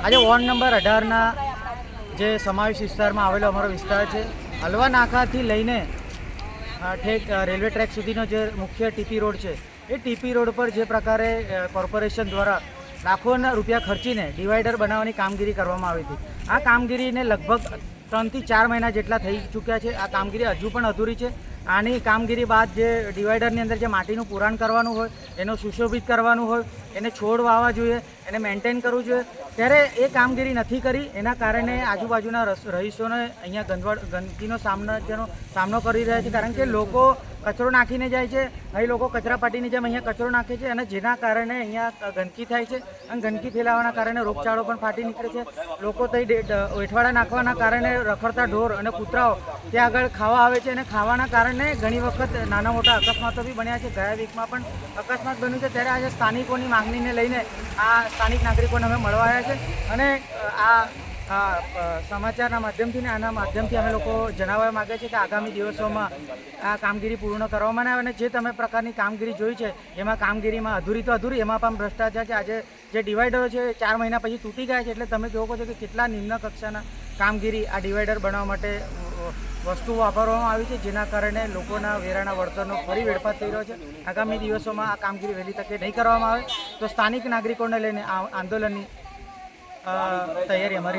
આજે ward number અઢારના જે સમાવેશ વિસ્તારમાં આવેલો અમારો વિસ્તાર છે, હલવા નાકાથી લઈને ઠેક રેલવે ટ્રેક સુધીનો જે મુખ્ય ટીપી રોડ છે, એ ટીપી રોડ પર જે પ્રકારે કોર્પોરેશન દ્વારા લાખોના રૂપિયા ખર્ચીને ડિવાઈડર બનાવવાની કામગીરી કરવામાં આવી હતી. આ કામગીરીને લગભગ ત્રણથી ચાર મહિના જેટલા થઈ ચૂક્યા છે. આ કામગીરી હજુ પણ અધૂરી છે. આની કામગીરી બાદ જે ડિવાઈડરની અંદર જે માટીનું પુરાણ કરવાનું હોય, એનું સુશોભિત કરવાનું હોય, એને છોડ વાવવા જોઈએ, એને મેન્ટેન કરવું જોઈએ, ત્યારે એ કામગીરી નથી કરી. એના કારણે આજુબાજુના રહીશોને અહીંયા ગંદવાડ ગંદકીનો સામનો, જેનો સામનો કરી રહ્યા છે. કારણ કે લોકો કચરો નાખીને જાય છે. અહીં લોકો કચરા પાટીની જેમ અહીંયા કચરો નાખે છે અને જેના કારણે અહીંયા ગંદકી થાય છે અને ગંદકી ફેલાવાના કારણે રોગચાળો પણ ફાટી નીકળે છે. લોકો ત્યાં વેઠવાડા નાખવાના કારણે રખડતા ઢોર અને કૂતરાઓ ત્યાં આગળ ખાવા આવે છે અને ખાવાના કારણે ઘણી વખત નાના મોટા અકસ્માતો બી બન્યા છે. ગયા વીકમાં પણ અકસ્માત બન્યું છે. ત્યારે આજે સ્થાનિકોની માંગણીને લઈને આ સ્થાનિક નાગરિકોને અમે મળવા આવ્યા છે અને આ સમાચારના માધ્યમથી ને આના માધ્યમથી અમે લોકો જણાવવા માગે છે કે આગામી દિવસોમાં આ કામગીરી પૂર્ણ કરવામાં આવે અને જે તમે પ્રકારની કામગીરી જોઈ છે, એમાં કામગીરીમાં અધૂરી તો અધૂરી, એમાં પણ ભ્રષ્ટાચાર છે. આજે જે ડિવાઈડરો છે ચાર મહિના પછી તૂટી ગયા છે, એટલે તમે જોવો છો કે કેટલા નિમ્ન કક્ષાના કામગીરી આ ડિવાઈડર બનાવવા માટે વસ્તુ વાપરવામાં આવી છે, જેના કારણે લોકોના વેરાના વળતરનો ફરી વેડફાટ થઈ રહ્યો છે. આગામી દિવસોમાં આ કામગીરી વહેલી તકે નહીં કરવામાં આવે. તો સ્થાનિક નાગરિકોને લઈને આ આંદોલનની તૈયારી અમારી